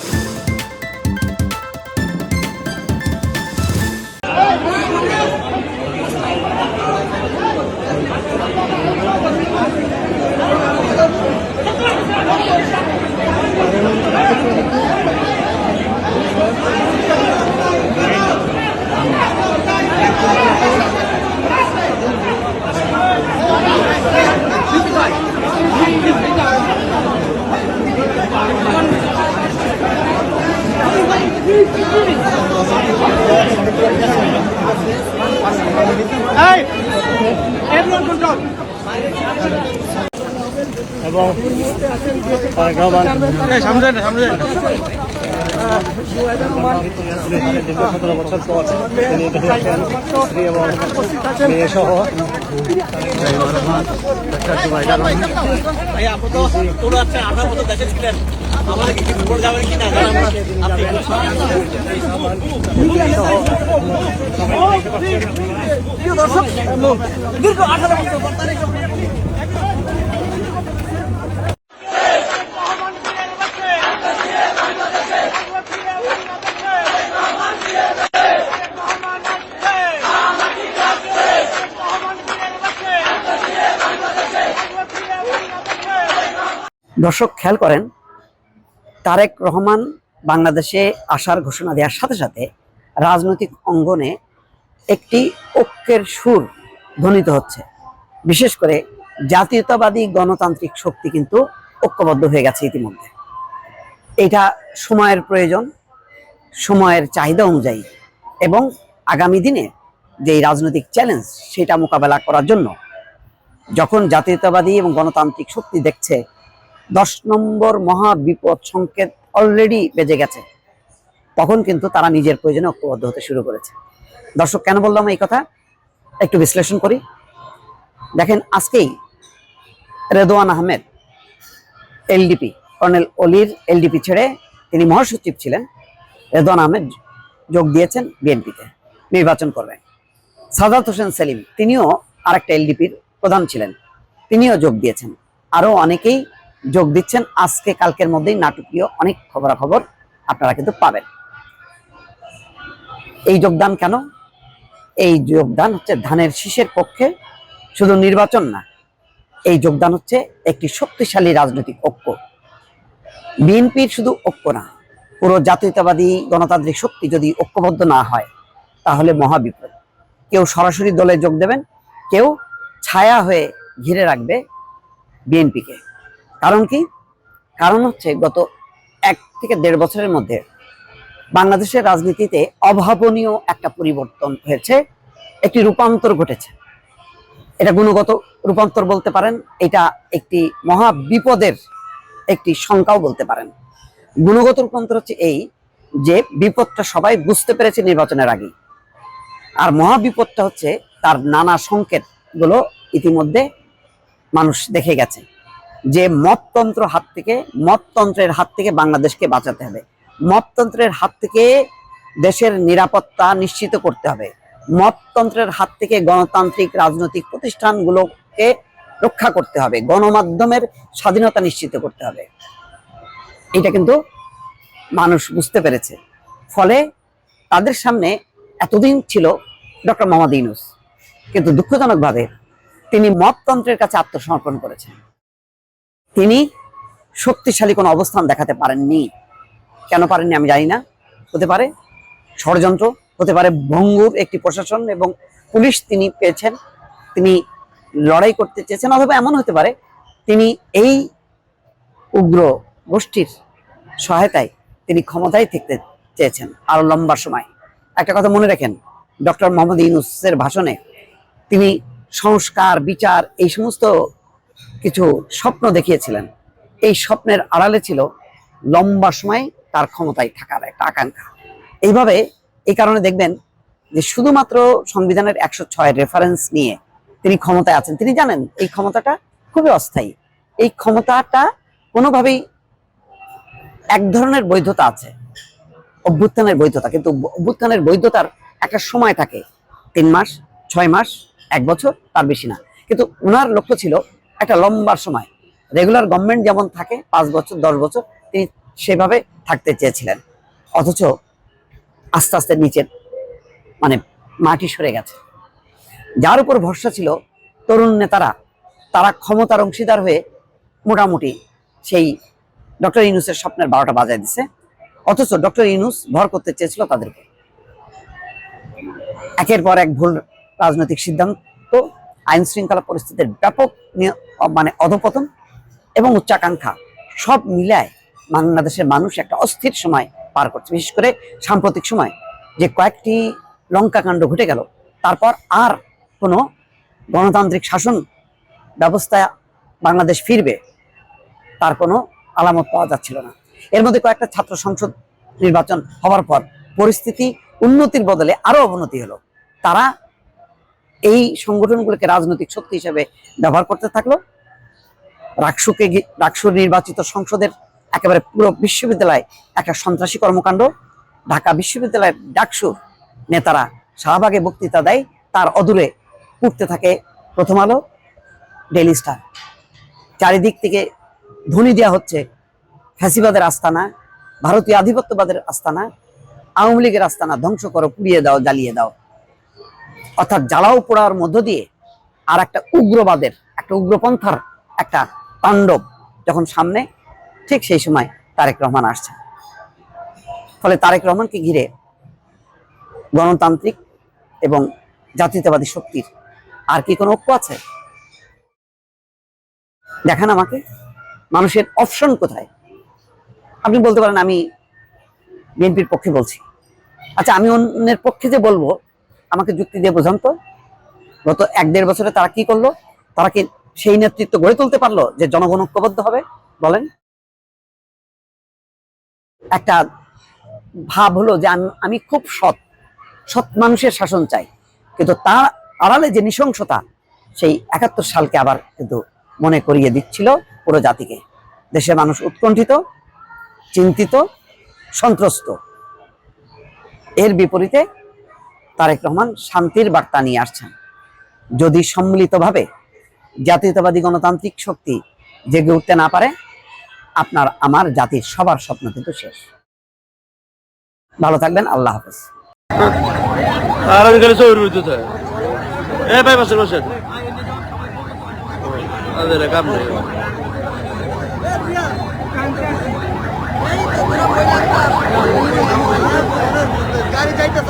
you এবং দীর্ঘ সতেরো বছর পর তিনি স্ত্রী এবং মেয়ে সহ ডক্টর জুবাইদা রহমান দর্শক খেয়াল করেন, তারেক রহমান বাংলাদেশে আসার ঘোষণা দেওয়ার সাথে সাথে রাজনৈতিক অঙ্গনে একটি ঐক্যের সুর ধ্বনিত হচ্ছে। বিশেষ করে জাতীয়তাবাদী গণতান্ত্রিক শক্তি কিন্তু ঐক্যবদ্ধ হয়ে গেছে ইতিমধ্যে। এটা সময়ের প্রয়োজন, সময়ের চাহিদা অনুযায়ী এবং আগামী দিনে যে রাজনৈতিক চ্যালেঞ্জ সেটা মোকাবেলা করার জন্য যখন জাতীয়তাবাদী এবং গণতান্ত্রিক শক্তি দেখছে দশ নম্বর মহা বিপদ সংকেত অলরেডি বেজে গেছে। তখন কিন্তু তারা নিজের প্রয়োজনে ঐক্যবদ্ধ হতে শুরু করেছে। দর্শক, কেন বললাম এই কথা? একটু বিশ্লেষণ করি। দেখেন, আজকেই রেদোয়ান আহমেদ, এলডিপি, কর্নেল অলির এলডিপি ছেড়ে তিনি মহাসচিব ছিলেন। রেদোয়ান আহমেদ যোগ দিয়েছেন বিএনপিতে, নির্বাচন করবেন। সাদাত হোসেন সেলিম, তিনিও আরেকটা এলডিপির প্রধান ছিলেন। তিনিও যোগ দিয়েছেন। আরও অনেকেই যোগ দিচ্ছেন। আজকে, কালকের মধ্যেই নাটকীয় অনেক খবরাখবর আপনারা কিন্তু পাবেন। এই যোগদান কেন? এই যোগদান হচ্ছে ধানের শীষের পক্ষে শুধু নির্বাচন না, এই যোগদান হচ্ছে একটি শক্তিশালী রাজনৈতিক ঐক্য। বিএনপির শুধু ঐক্য না, পুরো জাতীয়তাবাদী গণতান্ত্রিক শক্তি যদি ঐক্যবদ্ধ না হয়, তাহলে মহাবিপদ কেউ সরাসরি দলে যোগ দেবেন, কেউ ছায়া হয়ে ঘিরে রাখবে বিএনপিকে। কারণ কি? কারণ হচ্ছে গত এক থেকে দেড় বছরের মধ্যে বাংলাদেশের রাজনীতিতে অভাবনীয় একটা পরিবর্তন হয়েছে, একটি রূপান্তর ঘটেছে। এটা গুণগত রূপান্তর বলতে পারেন, এটা একটি মহা বিপদের একটি শঙ্কাও বলতে পারেন। গুণগত রূপান্তর হচ্ছে এই যে বিপদটা সবাই বুঝতে পেরেছে নির্বাচনের আগেই। আর মহা বিপদটা হচ্ছে তার নানা সংকেতগুলো ইতিমধ্যে মানুষ দেখে গেছে। যে মততন্ত্র হাত থেকে মততন্ত্রের হাত থেকে বাংলাদেশকে বাঁচাতে হবে। মততন্ত্রের হাত থেকে দেশের নিরাপত্তা নিশ্চিত করতে হবে। মততন্ত্রের হাত থেকে গণতান্ত্রিক রাজনৈতিক প্রতিষ্ঠানগুলোকে রক্ষা করতে হবে। গণমাধ্যমের স্বাধীনতা নিশ্চিত করতে হবে। এটা কিন্তু মানুষ বুঝতে পেরেছে। ফলে তাদের সামনে এতদিন ছিল ডক্টর মোহাম্মদ ইউনুস। কিন্তু দুঃখজনকভাবে তিনি মততন্ত্রের কাছে আত্মসমর্পণ করেছেন। তিনি শক্তিশালী কোনো অবস্থান দেখাতে পারেননি। কেন পারেননি আমি জানি না। হতে পারে ষড়যন্ত্র, হতে পারে ভঙ্গুর একটি প্রশাসন এবং পুলিশ তিনি পেয়েছেন, তিনি লড়াই করতে চেয়েছেন, অথবা এমন হতে পারে তিনি এই উগ্র গোষ্ঠীর সহায়তায় তিনি ক্ষমতায় থাকতে চেয়েছেন আরও লম্বা সময়। একটা কথা মনে রাখেন, ডক্টর মোহাম্মদ ইউনুসের ভাষণে তিনি সংস্কার, বিচার এই সমস্ত কিছু স্বপ্ন দেখিয়েছিলেন। এই স্বপ্নের আড়ালে ছিল লম্বা সময় তার ক্ষমতায় থাকার একটা আকাঙ্ক্ষা। এইভাবে এই কারণে দেখবেন যে শুধুমাত্র সংবিধানের একশো ছয় রেফারেন্স নিয়ে তিনি ক্ষমতায় আছেন। তিনি জানেন এই ক্ষমতাটা খুবই অস্থায়ী। এই ক্ষমতাটা কোনোভাবেই এক ধরনের বৈধতা আছে, অভ্যুত্থানের বৈধতা। কিন্তু অভ্যুত্থানের বৈধতার একটা সময় থাকে, তিন মাস, ছয় মাস, এক বছর, তার বেশি না। কিন্তু ওনার লক্ষ্য ছিল একটা লম্বা সময়। রেগুলার গভর্নমেন্ট যেমন থাকে, পাঁচ বছর, দশ বছর, তিনি সেভাবে থাকতে চেয়েছিলেন। অথচ আস্তে আস্তে নিচের মানে মাটি সরে গেছে। যার উপর ভরসা ছিল তরুণ নেতারা, তারা ক্ষমতার অংশীদার হয়ে মোটামুটি সেই ডক্টর ইউনুসের স্বপ্নের বারোটা বাজায় দিছে। অথচ ডক্টর ইনুস ভর করতে চেয়েছিল তাদেরকে। একের পর এক ভুল রাজনৈতিক সিদ্ধান্ত আইন শৃঙ্খলা পরিস্থিতির ব্যাপক মানে অধপতন এবং উচ্চাকাঙ্ক্ষা সব মিলায় বাংলাদেশের মানুষ একটা অস্থির সময় পার করছে। বিশেষ করে সাম্প্রতিক সময় যে কয়েকটি লঙ্কাকাণ্ড ঘটে গেল, তারপর আর কোনো গণতান্ত্রিক শাসন ব্যবস্থা বাংলাদেশ ফিরবে, তার কোনো আলামত পাওয়া যাচ্ছিল না। এর মধ্যে কয়েকটা ছাত্র সংসদ নির্বাচন হওয়ার পর পরিস্থিতি উন্নতির বদলে আরও অবনতি হলো। তারা এই সংগঠনগুলোকে রাজনৈতিক শক্তি হিসেবে ব্যবহার করতে থাকল। রাকসুকে রাকসু নির্বাচিত সংসদের একেবারে পুরো বিশ্ববিদ্যালয় একটা সন্ত্রাসী কর্মকাণ্ড। ঢাকা বিশ্ববিদ্যালয়ের ডাকসু নেতারা শাহবাগে বক্তৃতা দেয়, তার অদূরে উঠতে থাকে প্রথম আলো ডেলি স্টার। চারিদিক থেকে ধ্বনি দেওয়া হচ্ছে ফ্যাসিবাদের আস্তানা, ভারতীয় আধিপত্যবাদের আস্তানা, আওয়ামী লীগের আস্তানা ধ্বংস করো, পুড়িয়ে দাও, জ্বালিয়ে দাও। অর্থাৎ জ্বালাও পোড়ার মধ্য দিয়ে আর একটা উগ্রবাদের, একটা উগ্রপন্থার একটা তাণ্ডব যখন সামনে, ঠিক সেই সময় তারেক রহমান আসছে। ফলে তারেক রহমানকে ঘিরে গণতান্ত্রিক এবং জাতীয়তাবাদী শক্তির আর কি কোনো ঐক্য আছে? দেখান আমাকে, মানুষের অপশন কোথায়? আপনি বলতে পারেন, আমি বিএনপির পক্ষে বলছি। আচ্ছা আমি অন্যের পক্ষে যে বলব আমাকে যুক্তি দিয়ে বোঝান তো। গত এক দেড় বছরে তারা কি করল? তারা কি সেই নেতৃত্ব গড়ে তুলতে পারল যে জনগণ ঐক্যবদ্ধ হবে? বলেন। একটা ভাব হলো যে আমি- খুব সৎ। সৎ মানুষের শাসন চাই। কিন্তু তার আড়ালে যে নৃশংসতা, সেই একাত্তর সালকে আবার কিন্তু মনে করিয়ে দিচ্ছিল পুরো জাতিকে। দেশের মানুষ উৎকণ্ঠিত, চিন্তিত, সন্ত্রস্ত। এর বিপরীতে তারেক রহমান শান্তির বার্তা নিয়ে আসছেন। যদি সম্মিলিতভাবে জাতীয়তাবাদী গণতান্ত্রিক শক্তি জেগে উঠতে না পারে আপনার আমার জাতির সবার স্বপ্ন কিন্তু শেষ। ভালো থাকবেন আল্লাহ হাফেজ। গাড়ি যাইতে